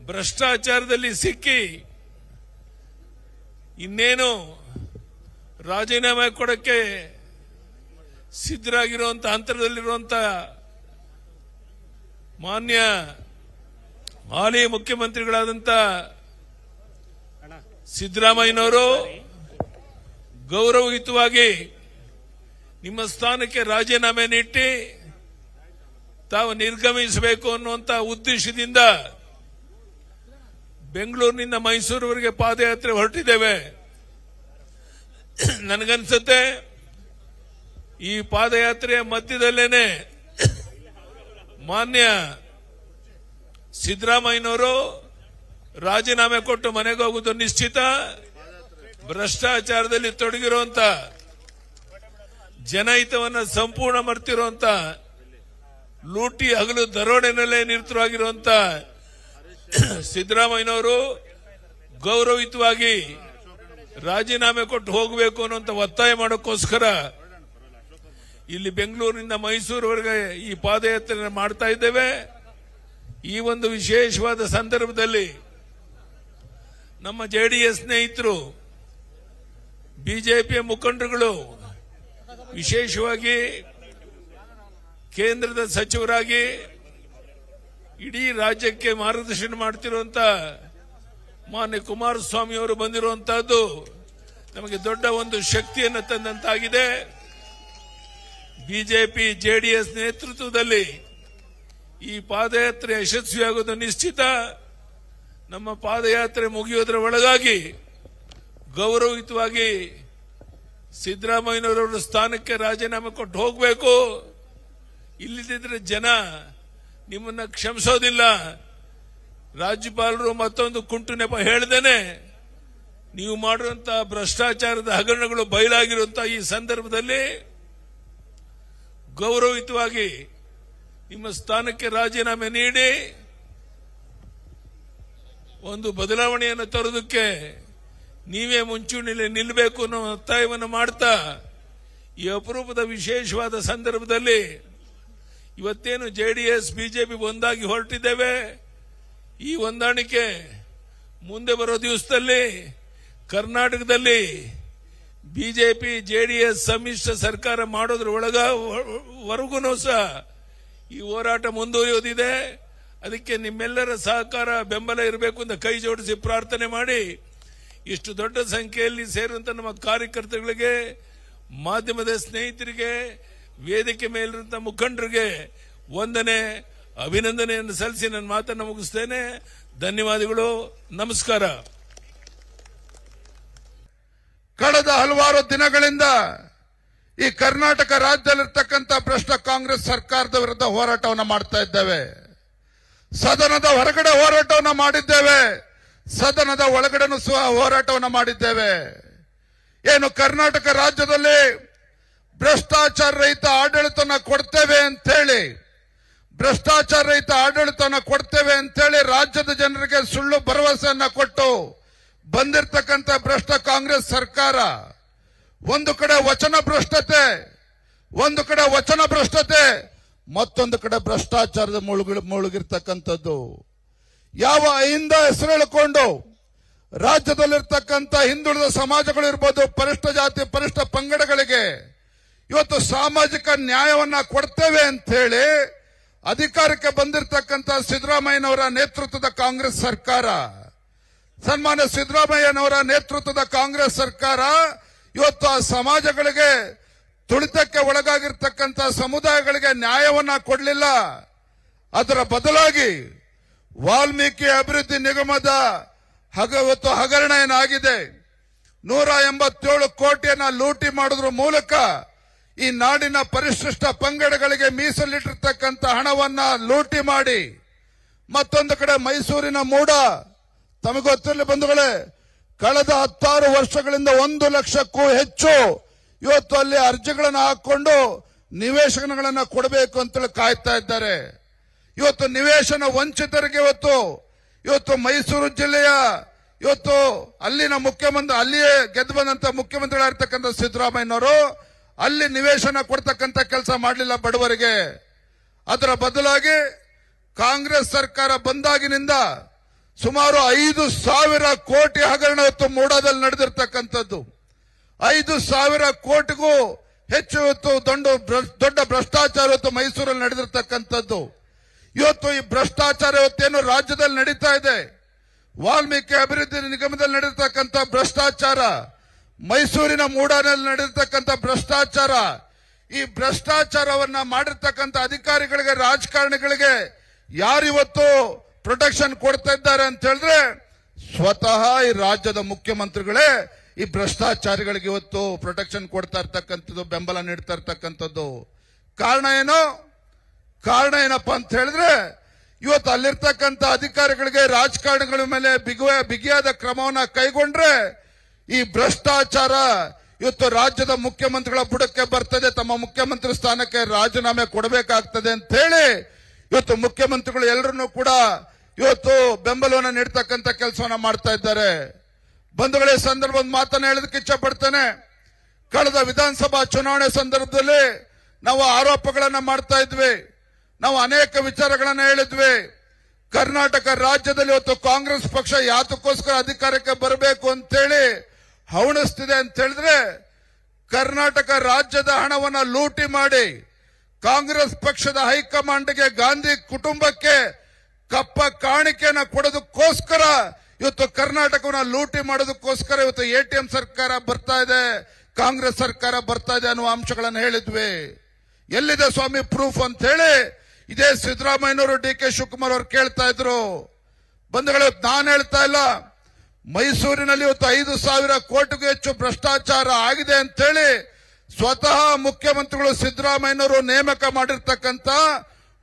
ಭ್ರಷ್ಟಾಚಾರದಲ್ಲಿ ಸಿಕ್ಕಿ ಇನ್ನೇನು ರಾಜೀನಾಮೆ ಕೊಡಕ್ಕೆ ಸಿದ್ಧರಾಗಿರುವಂತ ಹಂತದಲ್ಲಿರುವಂತ ಮಾನ್ಯ ಹಾಲಿ ಮುಖ್ಯಮಂತ್ರಿಗಳಾದಂತ ಸಿದ್ದರಾಮಯ್ಯನವರು ಗೌರವಯುತವಾಗಿ ನಿಮ್ಮ ಸ್ಥಾನಕ್ಕೆ ರಾಜೀನಾಮೆ ನೀಡಿ ತಾವು ನಿರ್ಗಮಿಸಬೇಕು ಅನ್ನುವಂತ ಉದ್ದೇಶದಿಂದ ಬೆಂಗಳೂರಿನಿಂದ ಮೈಸೂರುವರೆಗೆ ಪಾದಯಾತ್ರೆ ಹೊರಟಿದ್ದೇವೆ. ನನಗನ್ಸುತ್ತೆ, ಈ ಪಾದಯಾತ್ರೆಯ ಮಧ್ಯದಲ್ಲೇನೆ ಮಾನ್ಯ ಸಿದ್ದರಾಮಯ್ಯನವರು ರಾಜೀನಾಮೆ ಕೊಟ್ಟು ಮನೆಗೆ ಹೋಗುವುದು ನಿಶ್ಚಿತ. ಭ್ರಷ್ಟಾಚಾರದಲ್ಲಿ ತೊಡಗಿರುವಂತ, ಜನಹಿತವನ್ನ ಸಂಪೂರ್ಣ ಮರ್ತಿರುವಂತ, ಲೂಟಿ ಹಗಲು ದರೋಡೆನಲ್ಲೇ ನಿರತರಾಗಿರುವಂತ ಸಿದ್ದರಾಮಯ್ಯನವರು ಗೌರವಿತವಾಗಿ ರಾಜೀನಾಮೆ ಕೊಟ್ಟು ಹೋಗಬೇಕು ಅನ್ನುವಂತ ಒತ್ತಾಯ ಮಾಡೋಕ್ಕೋಸ್ಕರ ಇಲ್ಲಿ ಬೆಂಗಳೂರಿನಿಂದ ಮೈಸೂರುವರೆಗೆ ಈ ಪಾದಯಾತ್ರೆ ಮಾಡ್ತಾ ಇದ್ದೇವೆ. ಈ ಒಂದು ವಿಶೇಷವಾದ ಸಂದರ್ಭದಲ್ಲಿ ನಮ್ಮ ಜೆಡಿಎಸ್ ಸ್ನೇಹಿತರು, ಬಿಜೆಪಿಯ ಮುಖಂಡರುಗಳು, ವಿಶೇಷವಾಗಿ ಕೇಂದ್ರದ ಸಚಿವರಾಗಿ ಇಡೀ ರಾಜ್ಯಕ್ಕೆ ಮಾರ್ಗದರ್ಶನ ಮಾಡ್ತಿರುವಂತ ಮಾನ್ಯ ಕುಮಾರಸ್ವಾಮಿ ಅವರು ಬಂದಿರುವಂತಹದ್ದು ನಮಗೆ ದೊಡ್ಡ ಒಂದು ಶಕ್ತಿಯನ್ನು ತಂದಂತಾಗಿದೆ. ಬಿಜೆಪಿ, ಜೆಡಿಎಸ್ ನೇತೃತ್ವದಲ್ಲಿ ಈ ಪಾದಯಾತ್ರೆ ಯಶಸ್ವಿಯಾಗೋದು ನಿಶ್ಚಿತ. ನಮ್ಮ ಪಾದಯಾತ್ರೆ ಮುಗಿಯೋದರ ಒಳಗಾಗಿ ಗೌರವಯುತವಾಗಿ ಸಿದ್ದರಾಮಯ್ಯನವರವರ ಸ್ಥಾನಕ್ಕೆ ರಾಜೀನಾಮೆ ಕೊಟ್ಟು ಹೋಗಬೇಕು. ಇಲ್ಲದಿದ್ರೆ ಜನ ನಿಮ್ಮನ್ನ ಕ್ಷಮಿಸೋದಿಲ್ಲ. ರಾಜ್ಯಪಾಲರು ಮತ್ತೊಂದು ಕುಂಟು ನೆಪ ಹೇಳ್ದೇನೆ, ನೀವು ಮಾಡಿರುವಂತ ಭ್ರಷ್ಟಾಚಾರದ ಹಗರಣಗಳು ಬಯಲಾಗಿರುವಂತ ಈ ಸಂದರ್ಭದಲ್ಲಿ ಗೌರವಯುತವಾಗಿ ನಿಮ್ಮ ಸ್ಥಾನಕ್ಕೆ ರಾಜೀನಾಮೆ ನೀಡಿ, ಒಂದು ಬದಲಾವಣೆಯನ್ನು ತರೋದಕ್ಕೆ ನೀವೇ ಮುಂಚೂಣಿಯಲ್ಲಿ ನಿಲ್ಲಬೇಕು ಅನ್ನೋ ಒತ್ತಾಯವನ್ನು ಮಾಡ್ತಾ, ಈ ಅಪರೂಪದ ವಿಶೇಷವಾದ ಸಂದರ್ಭದಲ್ಲಿ ಇವತ್ತೇನು ಜೆಡಿಎಸ್, ಬಿಜೆಪಿ ಒಂದಾಗಿ ಹೊರಟಿದ್ದೇವೆ? ಈ ಹೊಂದಾಣಿಕೆ ಮುಂದೆ ಬರೋ ದಿವಸದಲ್ಲಿ ಕರ್ನಾಟಕದಲ್ಲಿ ಬಿಜೆಪಿ, ಜೆಡಿಎಸ್ ಸಮ್ಮಿಶ್ರ ಸರ್ಕಾರ ಮಾಡೋದ್ರ ಒಳಗ ವರೆಗೂ ಸಹ ಈ ಹೋರಾಟ ಮುಂದುವರಿಯೋದಿದೆ. ಅದಕ್ಕೆ ನಿಮ್ಮೆಲ್ಲರ ಸಹಕಾರ, ಬೆಂಬಲ ಇರಬೇಕು ಅಂತ ಕೈ ಜೋಡಿಸಿ ಪ್ರಾರ್ಥನೆ ಮಾಡಿ. ಇಷ್ಟು ದೊಡ್ಡ ಸಂಖ್ಯೆಯಲ್ಲಿ ಸೇರುವಂತ ನಮ್ಮ ಕಾರ್ಯಕರ್ತರಿಗೆ, ಮಾಧ್ಯಮದ ಸ್ನೇಹಿತರಿಗೆ ವೇದಿಕೆ ಮೇಲಿರುವಂತ ಮುಖಂಡರಿಗೆ ವಂದನೆ, ಅಭಿನಂದನೆಯನ್ನು ಸಲ್ಲಿಸಿ ನನ್ನ ಮಾತನ್ನು ಮುಗಿಸ್ತೇನೆ. ಧನ್ಯವಾದಗಳು. ನಮಸ್ಕಾರ. ಕಳೆದ ಹಲವಾರು ದಿನಗಳಿಂದ ಈ ಕರ್ನಾಟಕ ರಾಜ್ಯದಲ್ಲಿರ್ತಕ್ಕಂಥ ಭ್ರಷ್ಟ ಕಾಂಗ್ರೆಸ್ ಸರ್ಕಾರದ ವಿರುದ್ಧ ಹೋರಾಟವನ್ನು ಮಾಡ್ತಾ ಇದ್ದೇವೆ. ಸದನದ ಹೊರಗಡೆ ಹೋರಾಟವನ್ನು ಮಾಡಿದ್ದೇವೆ. ಸದನದ ಒಳಗಡೆನೂ ಸಹ ಹೋರಾಟವನ್ನು ಮಾಡಿದ್ದೇವೆ. ಏನು ಕರ್ನಾಟಕ ರಾಜ್ಯದಲ್ಲಿ ಭ್ರಷ್ಟಾಚಾರ ರಹಿತ ಆಡಳಿತನ ಕೊಡ್ತೇವೆ ಅಂತೇಳಿ, ಭ್ರಷ್ಟಾಚಾರ ರಹಿತ ಆಡಳಿತನ ಕೊಡ್ತೇವೆ ಅಂತೇಳಿ ರಾಜ್ಯದ ಜನರಿಗೆ ಸುಳ್ಳು ಭರವಸೆಯನ್ನ ಕೊಟ್ಟು ಬಂದಿರತಕ್ಕಂತ ಭ್ರಷ್ಟ ಕಾಂಗ್ರೆಸ್ ಸರ್ಕಾರ, ಒಂದು ಕಡೆ ವಚನ ಭ್ರಷ್ಟತೆ, ಒಂದು ಕಡೆ ವಚನ ಭ್ರಷ್ಟತೆ, ಮತ್ತೊಂದು ಕಡೆ ಭ್ರಷ್ಟಾಚಾರದ ಮುಳುಗಿ ಮುಳುಗಿರ್ತಕ್ಕಂಥದ್ದು. ಯಾವ ಅಹಿಂದ ಹೆಸರು ಹೇಳಿಕೊಂಡು ರಾಜ್ಯದಲ್ಲಿರ್ತಕ್ಕಂಥ ಹಿಂದುಳಿದ ಸಮಾಜಗಳು ಇರ್ಬೋದು ಪರಿಷ್ಠ ಜಾತಿ, ಪರಿಷ್ಠ ಪಂಗಡಗಳಿಗೆ ಇವತ್ತು ಸಾಮಾಜಿಕ ನ್ಯಾಯವನ್ನ ಕೊಡ್ತೇವೆ ಅಂತ ಹೇಳಿ ಅಧಿಕಾರಕ್ಕೆ ಬಂದಿರತಕ್ಕಂತ ಸಿದ್ದರಾಮಯ್ಯನವರ ನೇತೃತ್ವದ ಕಾಂಗ್ರೆಸ್ ಸರ್ಕಾರ. ಸನ್ಮಾನ್ಯ ಸಿದ್ದರಾಮಯ್ಯನವರ ನೇತೃತ್ವದ ಕಾಂಗ್ರೆಸ್ ಸರ್ಕಾರ ಇವತ್ತು ಆ ಸಮಾಜಗಳಿಗೆ ತುಳಿತಕ್ಕೆ ಒಳಗಾಗಿರ್ತಕ್ಕಂಥ ಸಮುದಾಯಗಳಿಗೆ ನ್ಯಾಯವನ್ನ ಕೊಡಲಿಲ್ಲ. ಅದರ ಬದಲಾಗಿ ವಾಲ್ಮೀಕಿ ಅಭಿವೃದ್ಧಿ ನಿಗಮದ ಹಗವತ್ತು ಹಗರಣ ಏನಾಗಿದೆ ನೂರ ಎಂಬತ್ತೇಳು ಕೋಟಿಯನ್ನ ಲೂಟಿ ಮಾಡೋದ್ರ ಮೂಲಕ ಈ ನಾಡಿನ ಪರಿಶಿಷ್ಟ ಪಂಗಡಗಳಿಗೆ ಮೀಸಲಿಟ್ಟಿರ್ತಕ್ಕಂಥ ಹಣವನ್ನ ಲೂಟಿ ಮಾಡಿ ಮತ್ತೊಂದು ಕಡೆ ಮೈಸೂರಿನ ಮೂಡ. ತಮಗೊತ್ತಿರಲಿ ಬಂಧುಗಳೇ, ಕಳೆದ ಹತ್ತಾರು ವರ್ಷಗಳಿಂದ ಒಂದು ಲಕ್ಷಕ್ಕೂ ಹೆಚ್ಚು ಇವತ್ತು ಅಲ್ಲಿ ಅರ್ಜಿಗಳನ್ನು ಹಾಕೊಂಡು ನಿವೇಶನಗಳನ್ನು ಕೊಡಬೇಕು ಅಂತೇಳಿ ಕಾಯ್ತಾ ಇದ್ದಾರೆ. ಇವತ್ತು ನಿವೇಶನ ವಂಚಿತರಿಗೆ ಇವತ್ತು ಇವತ್ತು ಮೈಸೂರು ಜಿಲ್ಲೆಯ, ಇವತ್ತು ಅಲ್ಲಿನ ಮುಖ್ಯಮಂತ್ರಿ, ಅಲ್ಲಿಯೇ ಗೆದ್ದು ಬಂದಂತ ಮುಖ್ಯಮಂತ್ರಿಗಳಾಗಿರ್ತಕ್ಕಂಥ ಸಿದ್ದರಾಮಯ್ಯನವರು ಅಲ್ಲಿ ನಿವೇಶನ ಕೊಡ್ತಕ್ಕಂಥ ಕೆಲಸ ಮಾಡಲಿಲ್ಲ ಬಡವರಿಗೆ. ಅದರ ಬದಲಾಗಿ ಕಾಂಗ್ರೆಸ್ ಸರ್ಕಾರ ಬಂದಾಗಿನಿಂದ ಸುಮಾರು ಐದು ಸಾವಿರ ಕೋಟಿ ಹಗರಣ ಇವತ್ತು ಮೂಡಾದಲ್ಲಿ ನಡೆದಿರ್ತಕ್ಕಂಥದ್ದು. ಐದು ಸಾವಿರ ಕೋಟಿಗೂ ಹೆಚ್ಚು ಇವತ್ತು ದೊಡ್ಡ ದೊಡ್ಡ ಭ್ರಷ್ಟಾಚಾರ ಇವತ್ತು ಮೈಸೂರಲ್ಲಿ ನಡೆದಿರ್ತಕ್ಕಂಥದ್ದು. ಇವತ್ತು ಈ ಭ್ರಷ್ಟಾಚಾರ ಇವತ್ತೇನು ರಾಜ್ಯದಲ್ಲಿ ನಡೀತಾ ಇದೆ. ವಾಲ್ಮೀಕಿ ಅಭಿವೃದ್ಧಿ ನಿಗಮದಲ್ಲಿ ನಡೆದಿರ್ತಕ್ಕಂಥ ಭ್ರಷ್ಟಾಚಾರ ಮೈಸೂರಿನ ಮೂಡಾನಲ್ಲಿ ನಡೆದಿರ್ತಕ್ಕಂಥ ಭ್ರಷ್ಟಾಚಾರ, ಈ ಭ್ರಷ್ಟಾಚಾರವನ್ನ ಮಾಡಿರ್ತಕ್ಕಂಥ ಅಧಿಕಾರಿಗಳಿಗೆ, ರಾಜಕಾರಣಿಗಳಿಗೆ ಯಾರಿವತ್ತು ಪ್ರೊಟೆಕ್ಷನ್ ಕೊಡ್ತಾ ಇದ್ದಾರೆ ಅಂತ ಹೇಳಿದ್ರೆ ಸ್ವತಃ ಈ ರಾಜ್ಯದ ಮುಖ್ಯಮಂತ್ರಿಗಳೇ ಈ ಭ್ರಷ್ಟಾಚಾರಿಗಳಿಗೆ ಇವತ್ತು ಪ್ರೊಟೆಕ್ಷನ್ ಕೊಡ್ತಾ ಇರ್ತಕ್ಕಂಥದ್ದು, ಬೆಂಬಲ ನೀಡ್ತಾ ಇರ್ತಕ್ಕಂಥದ್ದು. ಕಾರಣ ಏನು? ಕಾರಣ ಏನಪ್ಪಾ ಅಂತ ಹೇಳಿದ್ರೆ ಇವತ್ತು ಅಲ್ಲಿರ್ತಕ್ಕಂಥ ಅಧಿಕಾರಿಗಳಿಗೆ, ರಾಜಕಾರಣಿಗಳ ಮೇಲೆ ಬಿಗುವ, ಬಿಗಿಯಾದ ಕ್ರಮವನ್ನ ಕೈಗೊಂಡ್ರೆ ಈ ಭ್ರಷ್ಟಾಚಾರ ಇವತ್ತು ರಾಜ್ಯದ ಮುಖ್ಯಮಂತ್ರಿಗಳ ಬುಡಕ್ಕೆ ಬರ್ತದೆ, ತಮ್ಮ ಮುಖ್ಯಮಂತ್ರಿ ಸ್ಥಾನಕ್ಕೆ ರಾಜೀನಾಮೆ ಕೊಡಬೇಕಾಗ್ತದೆ ಅಂತ ಹೇಳಿ ಇವತ್ತು ಮುಖ್ಯಮಂತ್ರಿಗಳು ಎಲ್ಲರನ್ನೂ ಕೂಡ ಇವತ್ತು ಬೆಂಬಲವನ್ನು ನೀಡ್ತಕ್ಕಂಥ ಕೆಲಸವನ್ನ ಮಾಡ್ತಾ ಇದ್ದಾರೆ. ಬಂಧುಗಳೇ ಸಂದರ್ಭ ಸಂದರ್ಭದ ಮಾತನ್ನ ಹೇಳೋದಕ್ಕೆ ಇಚ್ಛೆ ಪಡ್ತೇನೆ ಕಳೆದ ವಿಧಾನಸಭಾ ಚುನಾವಣೆ ಸಂದರ್ಭದಲ್ಲಿ ನಾವು ಆರೋಪಗಳನ್ನ ಮಾಡ್ತಾ ಇದ್ವಿ. ನಾವು ಅನೇಕ ವಿಚಾರಗಳನ್ನ ಹೇಳಿದ್ವಿ. ಕರ್ನಾಟಕ ರಾಜ್ಯದಲ್ಲಿ ಇವತ್ತು ಕಾಂಗ್ರೆಸ್ ಪಕ್ಷ ಯಾತಕ್ಕೋಸ್ಕರ ಅಧಿಕಾರಕ್ಕೆ ಬರಬೇಕು ಅಂತೇಳಿ ಹವಣಿಸ್ತಿದೆ ಅಂತ ಹೇಳಿದ್ರೆ ಕರ್ನಾಟಕ ರಾಜ್ಯದ ಹಣವನ್ನ ಲೂಟಿ ಮಾಡಿ ಕಾಂಗ್ರೆಸ್ ಪಕ್ಷದ ಹೈಕಮಾಂಡ್ಗೆ ಗಾಂಧಿ ಕುಟುಂಬಕ್ಕೆ ಕಪ್ಪ ಕಾಣಿಕೆಯನ್ನು ಕೊಡೋದಕ್ಕೋಸ್ಕರ ಇವತ್ತು ಕರ್ನಾಟಕವನ್ನ ಲೂಟಿ ಮಾಡೋದಕ್ಕೋಸ್ಕರ ಇವತ್ತು ಎಟಿಎಂ ಸರ್ಕಾರ ಬರ್ತಾ ಇದೆ, ಕಾಂಗ್ರೆಸ್ ಸರ್ಕಾರ ಬರ್ತಾ ಇದೆ ಅನ್ನುವ ಅಂಶಗಳನ್ನು ಹೇಳಿದ್ವಿ. ಎಲ್ಲಿದೆ ಸ್ವಾಮಿ ಪ್ರೂಫ್ ಅಂತ ಹೇಳಿ ಇದೇ ಸಿದ್ದರಾಮಯ್ಯನವರು ಡಿ ಕೆ ಶಿವಕುಮಾರ್ ಅವರು ಕೇಳ್ತಾ ಇದ್ರು. ಬಂಧುಗಳು, ನಾನು ಹೇಳ್ತಾ ಇಲ್ಲ. ಮೈಸೂರಿನಲ್ಲಿ ಇವತ್ತು ಐದು ಸಾವಿರ ಕೋಟಿಗೂ ಹೆಚ್ಚು ಭ್ರಷ್ಟಾಚಾರ ಆಗಿದೆ ಅಂತೇಳಿ ಸ್ವತಃ ಮುಖ್ಯಮಂತ್ರಿಗಳು ಸಿದ್ದರಾಮಯ್ಯನವರು ನೇಮಕ ಮಾಡಿರ್ತಕ್ಕಂಥ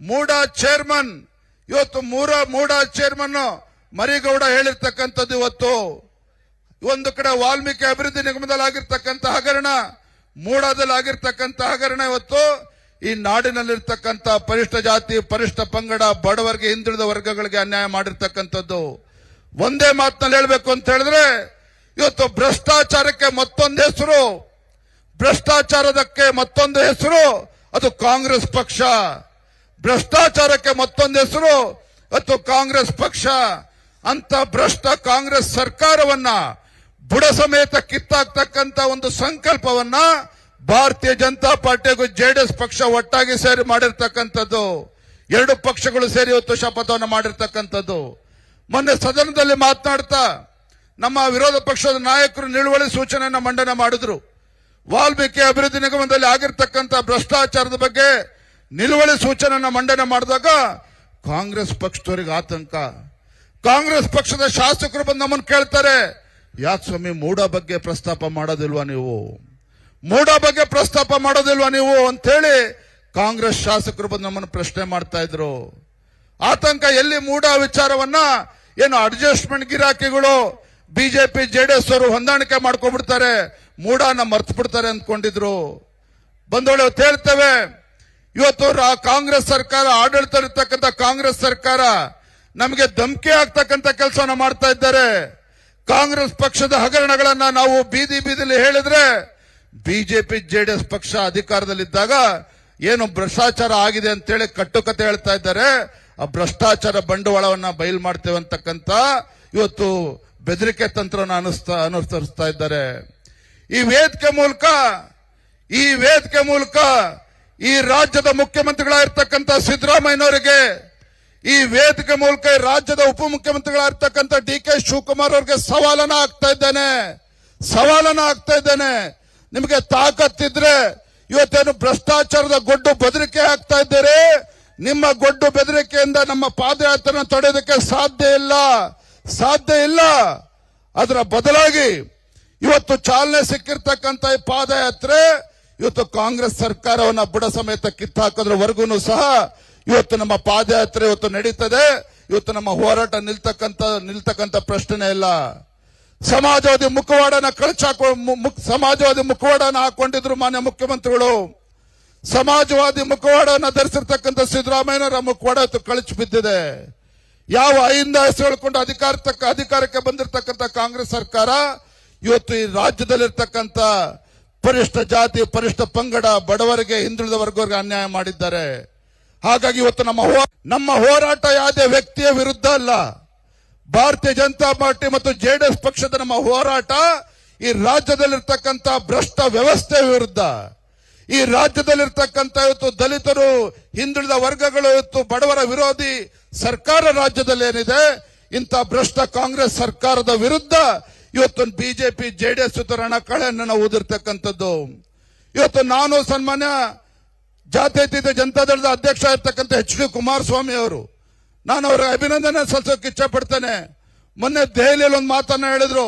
ಮೂಡಾ ಚೇರ್ಮನ್, ಇವತ್ತು ಮೂರ ಮೂಡಾ ಚೇರ್ಮನ್ ಮರಿಗೌಡ ಹೇಳಿರ್ತಕ್ಕಂಥದ್ದು ಇವತ್ತು. ಒಂದು ಕಡೆ ವಾಲ್ಮೀಕಿ ಅಭಿವೃದ್ಧಿ ನಿಗಮದಲ್ಲಿ ಆಗಿರ್ತಕ್ಕಂಥ ಹಗರಣ, ಮೂಡಾದಲ್ಲಿ ಹಗರಣ ಇವತ್ತು. ಈ ನಾಡಿನಲ್ಲಿರ್ತಕ್ಕಂಥ ಪರಿಷ್ಠ ಜಾತಿ, ಪರಿಷ್ಠ ಪಂಗಡ, ಬಡವರಿಗೆ, ಹಿಂದುಳಿದ ವರ್ಗಗಳಿಗೆ ಅನ್ಯಾಯ ಮಾಡಿರ್ತಕ್ಕಂಥದ್ದು. ಒಂದೇ ಮಾತಿನಲ್ಲಿ ಹೇಳಬೇಕು ಅಂತ ಹೇಳಿದ್ರೆ, ಇವತ್ತು ಭ್ರಷ್ಟಾಚಾರಕ್ಕೆ ಮತ್ತೊಂದು ಹೆಸರು. ಭ್ರಷ್ಟಾಚಾರದಕ್ಕೆ ಮತ್ತೊಂದು ಹೆಸರು, ಅದು ಕಾಂಗ್ರೆಸ್ ಪಕ್ಷ. ಭ್ರಷ್ಟಾಚಾರಕ್ಕೆ ಮತ್ತೊಂದು ಹೆಸರು, ಅದು ಕಾಂಗ್ರೆಸ್ ಪಕ್ಷ. ಅಂತ ಭ್ರಷ್ಟ ಕಾಂಗ್ರೆಸ್ ಸರ್ಕಾರವನ್ನ ಬುಡ ಸಮೇತ ಕಿತ್ತಾಕ್ತಕ್ಕಂತ ಒಂದು ಸಂಕಲ್ಪವನ್ನ ಭಾರತೀಯ ಜನತಾ ಪಾರ್ಟಿ ಹಾಗೂ ಜೆಡಿಎಸ್ ಪಕ್ಷ ಒಟ್ಟಾಗಿ ಸೇರಿ ಮಾಡಿರ್ತಕ್ಕಂಥದ್ದು. ಎರಡು ಪಕ್ಷಗಳು ಸೇರಿ ಇವತ್ತು ಶಪಥವನ್ನು ಮಾಡಿರ್ತಕ್ಕಂಥದ್ದು. ಮೊನ್ನೆ ಸದನದಲ್ಲಿ ಮಾತನಾಡ್ತಾ ನಮ್ಮ ವಿರೋಧ ಪಕ್ಷದ ನಾಯಕರು ನಿಲುವಳಿ ಸೂಚನೆಯನ್ನು ಮಂಡನೆ ಮಾಡಿದ್ರು. ವಾಲ್ಮೀಕಿ ಅಭಿವೃದ್ಧಿ ನಿಗಮದಲ್ಲಿ ಆಗಿರ್ತಕ್ಕಂಥ ಭ್ರಷ್ಟಾಚಾರದ ಬಗ್ಗೆ ನಿಲುವಳಿ ಸೂಚನೆಯನ್ನು ಮಂಡನೆ ಮಾಡಿದಾಗ ಕಾಂಗ್ರೆಸ್ ಪಕ್ಷದವರಿಗೆ ಆತಂಕ. ಕಾಂಗ್ರೆಸ್ ಪಕ್ಷದ ಶಾಸಕರು ಬಂದು ನಮ್ಮನ್ನು ಕೇಳ್ತಾರೆ, ಯಾಕೆ ಸ್ವಾಮಿ ಮೂಡ ಬಗ್ಗೆ ಪ್ರಸ್ತಾಪ ಮಾಡೋದಿಲ್ವಾ ನೀವು? ಮೂಡ ಬಗ್ಗೆ ಪ್ರಸ್ತಾಪ ಮಾಡೋದಿಲ್ವಾ ನೀವು? ಅಂತೇಳಿ ಕಾಂಗ್ರೆಸ್ ಶಾಸಕರು ಬಂದು ನಮ್ಮನ್ನು ಪ್ರಶ್ನೆ ಮಾಡ್ತಾ ಇದ್ರು. ಆತಂಕ ಎಲ್ಲಿ ಮೂಡ ವಿಚಾರವನ್ನ ಏನು ಅಡ್ಜಸ್ಟ್ಮೆಂಟ್ ಗಿರಾಕಿಗಳು ಬಿಜೆಪಿ, ಜೆಡಿಎಸ್ ಅವರು ಹೊಂದಾಣಿಕೆ ಮಾಡ್ಕೊಂಡ್ಬಿಡ್ತಾರೆ ಮೂಡನ ಮರ್ತು ಬಿಡ್ತಾರೆ ಅಂದ್ಕೊಂಡಿದ್ರು. ಬಂದೋಳೆ ಹೇಳ್ತೇವೆ, ಇವತ್ತು ಕಾಂಗ್ರೆಸ್ ಸರ್ಕಾರ ಆಡಳಿತ ಇರ್ತಕ್ಕಂಥ ಕಾಂಗ್ರೆಸ್ ಸರ್ಕಾರ ನಮಗೆ ಧಮಕಿ ಆಗ್ತಕ್ಕಂಥ ಕೆಲಸವನ್ನ ಮಾಡ್ತಾ ಇದ್ದಾರೆ. ಕಾಂಗ್ರೆಸ್ ಪಕ್ಷದ ಹಗರಣಗಳನ್ನ ನಾವು ಬೀದಿ ಬೀದಿಲಿ ಹೇಳಿದ್ರೆ ಬಿಜೆಪಿ, ಜೆಡಿಎಸ್ ಪಕ್ಷ ಅಧಿಕಾರದಲ್ಲಿದ್ದಾಗ ಏನು ಭ್ರಷ್ಟಾಚಾರ ಆಗಿದೆ ಅಂತೇಳಿ ಕಟ್ಟುಕತೆ ಹೇಳ್ತಾ ಇದ್ದಾರೆ. ಆ ಭ್ರಷ್ಟಾಚಾರ ಬಂಡವಾಳವನ್ನ ಬಯಲು ಮಾಡ್ತೇವೆ ಅಂತಕ್ಕಂತ ಇವತ್ತು ಬೆದರಿಕೆ ತಂತ್ರನ ಅನುಸ್ತಾ ಅನುಸರಿಸ್ತಾ ಇದ್ದಾರೆ. ಈ ವೇದಿಕೆ ಮೂಲಕ, ಈ ವೇದಿಕೆ ಮೂಲಕ ಈ ರಾಜ್ಯದ ಮುಖ್ಯಮಂತ್ರಿಗಳಾಗಿರ್ತಕ್ಕಂಥ ಸಿದ್ದರಾಮಯ್ಯನವರಿಗೆ, ಈ ವೇದಿಕೆ ಮೂಲಕ ರಾಜ್ಯದ ಉಪಮುಖ್ಯಮಂತ್ರಿಗಳಾಗಿರ್ತಕ್ಕಂಥ ಡಿ ಕೆ ಶಿವಕುಮಾರ್ ಅವರಿಗೆ ಸವಾಲನ ಆಗ್ತಾ ಇದ್ದೇನೆ. ಸವಾಲನ ಆಗ್ತಾ ಇದ್ದೇನೆ. ನಿಮಗೆ ತಾಕತ್ತಿದ್ರೆ ಇವತ್ತೇನು ಭ್ರಷ್ಟಾಚಾರದ ಗೊಡ್ಡು ಬದರಿಕೆ ಆಗ್ತಾ ಇದ್ದೀರಿ. ನಿಮ್ಮ ಗೊಡ್ಡು ಬೆದರಿಕೆಯಿಂದ ನಮ್ಮ ಪಾದಯಾತ್ರೆನ ತಡೆಯೋದಕ್ಕೆ ಸಾಧ್ಯ ಇಲ್ಲ. ಸಾಧ್ಯ ಇಲ್ಲ. ಅದರ ಬದಲಾಗಿ ಇವತ್ತು ಚಾಲನೆ ಸಿಕ್ಕಿರ್ತಕ್ಕಂಥ ಈ ಪಾದಯಾತ್ರೆ ಇವತ್ತು ಕಾಂಗ್ರೆಸ್ ಸರ್ಕಾರವನ್ನ ಬುಡ ಸಮೇತ ಕಿತ್ತಾಕೋದ್ರವರೆಗೂ ಸಹ ಇವತ್ತು ನಮ್ಮ ಪಾದಯಾತ್ರೆ ಇವತ್ತು ನಡೀತದೆ. ಇವತ್ತು ನಮ್ಮ ಹೋರಾಟ ನಿಲ್ತಕ್ಕಂತ ನಿಲ್ತಕ್ಕಂತ ಪ್ರಶ್ನೆ ಇಲ್ಲ. ಸಮಾಜವಾದಿ ಮುಖವಾಡನ ಕಳಚಾಕ ಸಮಾಜವಾದಿ ಮುಖವಾಡನ ಹಾಕೊಂಡಿದ್ರು ಮಾನ್ಯ ಮುಖ್ಯಮಂತ್ರಿಗಳು. ಸಮಾಜವಾದಿ ಮುಖವಾಡನ ಧರಿಸಿರ್ತಕ್ಕಂಥ ಸಿದ್ದರಾಮಯ್ಯನವರ ಮುಖವಾಡ ಕಳಚಿ ಬಿದ್ದಿದೆ. ಯಾವ ಐಯಿಂದ ಹೇಳ್ಕೊಂಡು ಅಧಿಕಾರ ಅಧಿಕಾರಕ್ಕೆ ಬಂದಿರತಕ್ಕಂಥ ಕಾಂಗ್ರೆಸ್ ಸರ್ಕಾರ ಇವತ್ತು ಈ ರಾಜ್ಯದಲ್ಲಿರ್ತಕ್ಕಂಥ ಪರಿಷ್ಠ ಜಾತಿ, ಪರಿಷ್ಠ ಪಂಗಡ ಬಡವರಿಗೆ, ಹಿಂದುಳಿದ ವರ್ಗವರಿಗೆ ಅನ್ಯಾಯ ಮಾಡಿದ್ದಾರೆ. ಹಾಗಾಗಿ ಇವತ್ತು ನಮ್ಮ ನಮ್ಮ ಹೋರಾಟ ಯಾವುದೇ ವ್ಯಕ್ತಿಯ ವಿರುದ್ಧ ಅಲ್ಲ. ಭಾರತೀಯ ಜನತಾ ಪಾರ್ಟಿ ಮತ್ತು ಜೆಡಿಎಸ್ ಪಕ್ಷದ ನಮ್ಮ ಹೋರಾಟ ಈ ರಾಜ್ಯದಲ್ಲಿರ್ತಕ್ಕಂಥ ಭ್ರಷ್ಟ ವ್ಯವಸ್ಥೆ ವಿರುದ್ಧ. ಈ ರಾಜ್ಯದಲ್ಲಿರ್ತಕ್ಕಂಥ ಇವತ್ತು ದಲಿತರು, ಹಿಂದುಳಿದ ವರ್ಗಗಳು ಇವತ್ತು ಬಡವರ ವಿರೋಧಿ, ಸರ್ಕಾರ ರಾಜ್ಯದಲ್ಲಿ ಏನಿದೆ, ಇಂಥ ಭ್ರಷ್ಟ ಕಾಂಗ್ರೆಸ್ ಸರ್ಕಾರದ ವಿರುದ್ಧ ಇವತ್ತು ಬಿಜೆಪಿ, ಜೆಡಿಎಸ್ ರಣಕಳೆಯನ್ನು ನಾವು ಊದಿರ್ತಕ್ಕಂಥದ್ದು ಇವತ್ತು ನಾನು ಸನ್ಮಾನ್ಯ ಜಾತ್ಯತೀತ ಜನತಾದಳದ ಅಧ್ಯಕ್ಷ ಇರ್ತಕ್ಕಂಥ ಎಚ್ ಡಿ ಕುಮಾರಸ್ವಾಮಿ ಅವರು, ನಾನು ಅವರ ಅಭಿನಂದನೆ ಸಲ್ಲಿಸೋಕೆ ಇಚ್ಛೆ ಪಡ್ತೇನೆ ಮೊನ್ನೆ ದೆಹಲಿಯಲ್ಲಿ ಒಂದು ಮಾತನ್ನ ಹೇಳಿದ್ರು,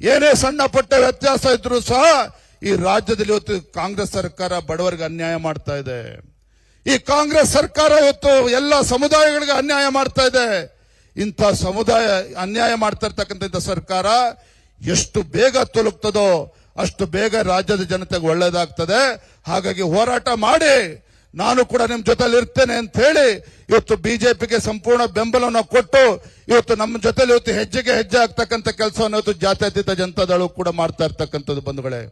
ಏನೇ ಸಣ್ಣ ಪಟ್ಟ ವ್ಯತ್ಯಾಸ ಇದ್ರು ಸಹ ಈ ರಾಜ್ಯದಲ್ಲಿ ಇವತ್ತು ಕಾಂಗ್ರೆಸ್ ಸರ್ಕಾರ ಬಡವರಿಗೆ ಅನ್ಯಾಯ ಮಾಡ್ತಾ ಇದೆ. ಈ ಕಾಂಗ್ರೆಸ್ ಸರ್ಕಾರ ಇವತ್ತು ಎಲ್ಲ ಸಮುದಾಯಗಳಿಗೆ ಅನ್ಯಾಯ ಮಾಡ್ತಾ ಇದೆ. ಇಂಥ ಸಮುದಾಯ ಅನ್ಯಾಯ ಮಾಡ್ತಾ ಇರ್ತಕ್ಕಂಥ ಸರ್ಕಾರ ಎಷ್ಟು ಬೇಗ ತೊಲಗ್ತದೋ ಅಷ್ಟು ಬೇಗ ರಾಜ್ಯದ ಜನತೆಗೆ ಒಳ್ಳೇದಾಗ್ತದೆ. ಹಾಗಾಗಿ ಹೋರಾಟ ಮಾಡಿ, ನಾನು ಕೂಡ ನಿಮ್ ಜೊತೆಲಿ ಇರ್ತೇನೆ ಅಂತ ಹೇಳಿ ಇವತ್ತು ಬಿಜೆಪಿಗೆ ಸಂಪೂರ್ಣ ಬೆಂಬಲವನ್ನು ಕೊಟ್ಟು ಇವತ್ತು ನಮ್ಮ ಜೊತೆಲಿ ಇವತ್ತು ಹೆಜ್ಜೆಗೆ ಹೆಜ್ಜೆ ಆಗ್ತಕ್ಕಂಥ ಕೆಲಸವನ್ನು ಇವತ್ತು ಜಾತ್ಯತೀತ ಜನತಾದಳು ಕೂಡ ಮಾಡ್ತಾ ಇರ್ತಕ್ಕಂಥದ್ದು ಬಂಧುಗಳೇ.